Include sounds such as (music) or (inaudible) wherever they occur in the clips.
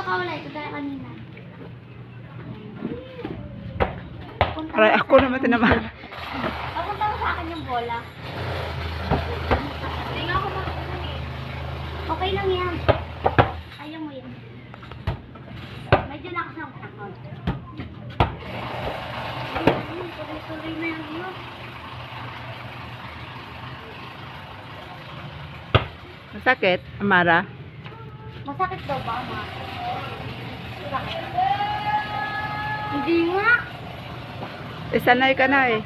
Dito ka wala, ito tayo kanina. Punta Aray, mo ako naman tinamaan. Papunta mo sa akin yung bola. Ako makikita eh. Okay lang yan. Ayaw mo yan. Medyo nakasama ka ako. Tuloy-tuloy na yan. ano? Masakit, Amara? Masakit daw ba, ma? Hindi nga. Eh, sanay ka na eh.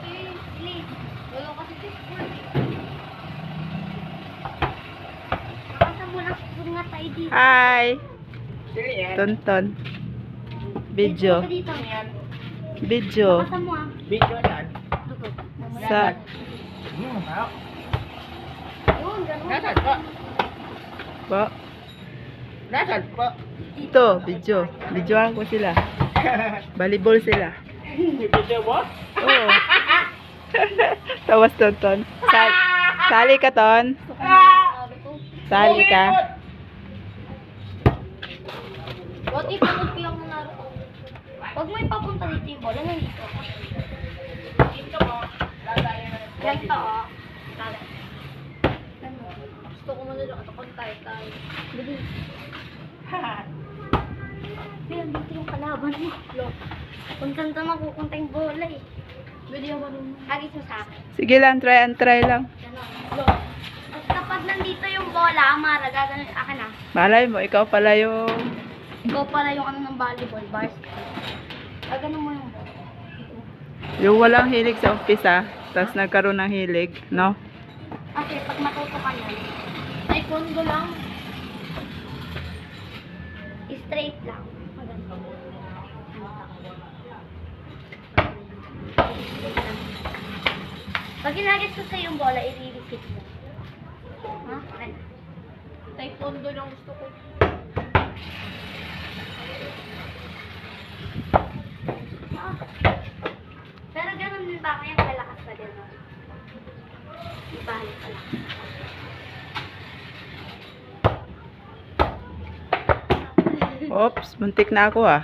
Hi! Tonton. Video. Video. Video. Sa... Hmm? Yun, ganun. Nasaan po? Po. Nasaan po? Ito, video. Videoan ko sila. (laughs) Volleyball sila. Video mo? Oo. (laughs) Tawas Tonton. Sal sali ka, Ton. Sali ka. What if pagod ko yung Naruto? Huwag mo ipapunta dito yung bola. Nandito. Dito mo. Ganito oh. Gusto ko man lang atakon tayo tayo. (laughs) Pero dito yung kalaban mo. Lo, Kung saan saan mapupunta yung bola eh. pwede ako marunong. Agis mo sa akin. Sige lang, try and try lang. Ganon. Lo, At kapag nandito yung bola, Amara, gaganon akin ah. Malay mo, ikaw pala yung... Ikaw pala yung ano ng volleyball, bars. Gaganon mo yung bola. Yung walang hilig sa umpisa, tapos nagkaroon ng hilig, no? Kasi pag matuto ka yan, taekwondo lang. Straight lang. Maganda. Pag ginagit ko sa yung bola, i-repeat mo. Ha? Okay. Taekwondo lang gusto ko. Ah. Pero ganun din ba kaya kalakas pa din? no? Ibalik ka Oops, muntik na ako ah.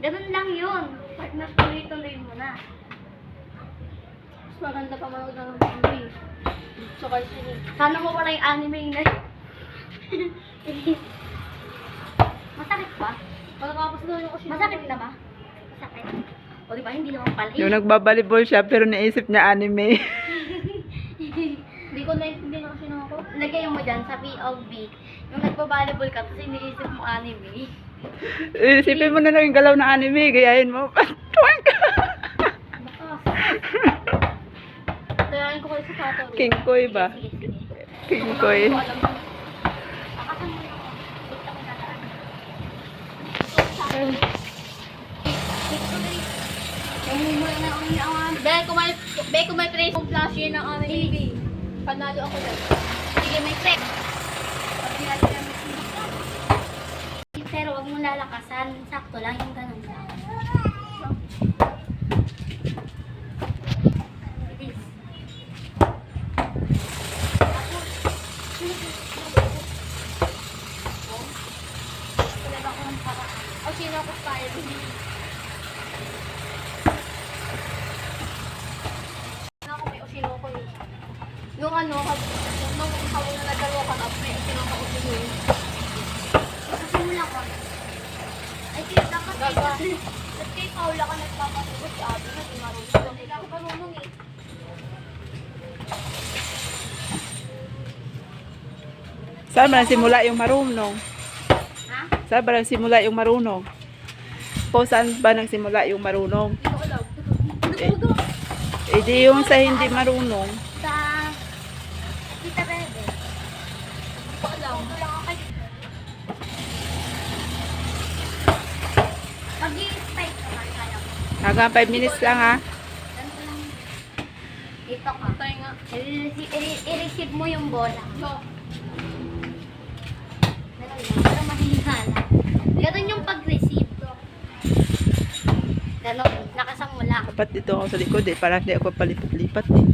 Ganun lang yun. Pag natuloy-tuloy mo na. Mas maganda pa manood ng movie. Sa cartoon. Sana mo wala yung anime na (laughs) Masakit ba? Pagkakapos na yung kasi. Masakit na ba? Masakit. O di ba hindi naman pala. Yung nagbabalibol siya, pero naisip niya anime. (laughs) Hindi ko kasi ako. Lagay mo dyan sa POV. Yung nagpa-volleyball ka, tapos iniisip mo anime. (laughs) Isipin mo na lang yung galaw ng anime, gayahin mo. (laughs) Bakas. Tayain ko kayo sa Saturday. King Koy ba? Sige, sige. King Koy. Hindi ko alam. Akasan mo lang ako. Basta mo dadaan. Namumula na ang ang Be, kung may, be, kung may praise kong flash yun ng anime. Panalo ako dyan. Sige, may ang Pero wag mo lalakasan. Sakto lang yung ganun paraan. O sino ako tayo? Ano ako may osino ko yun. Nung ano, ako na nagdalawa ka up, may osino ko osino yun. Nagsisimula ko. Ay, kaya dapat Gaga. kayo. At kay Paula ka nagpapasugot si Abby na di marunong. Hindi ako marunong eh. Saan ba nagsimula yung marunong? Ha? Saan ba nagsimula yung marunong? Po, saan ba nagsimula yung marunong? Hindi ko alam. Eh, eh di yung sa hindi marunong. Sa... Kita Bebe. Hindi ko alam. Ito lang ako kay... Mag-i-spike ka man kaya ko. Hanggang 5 minutes lang ha. Dito ka. Nga. I-receive, mo yung bola. Mahina lang. Ganun yung pag-receive. Ganun. Nakasang mo lang. Dapat dito ako sa likod eh. Para hindi ako palipat-lipat eh.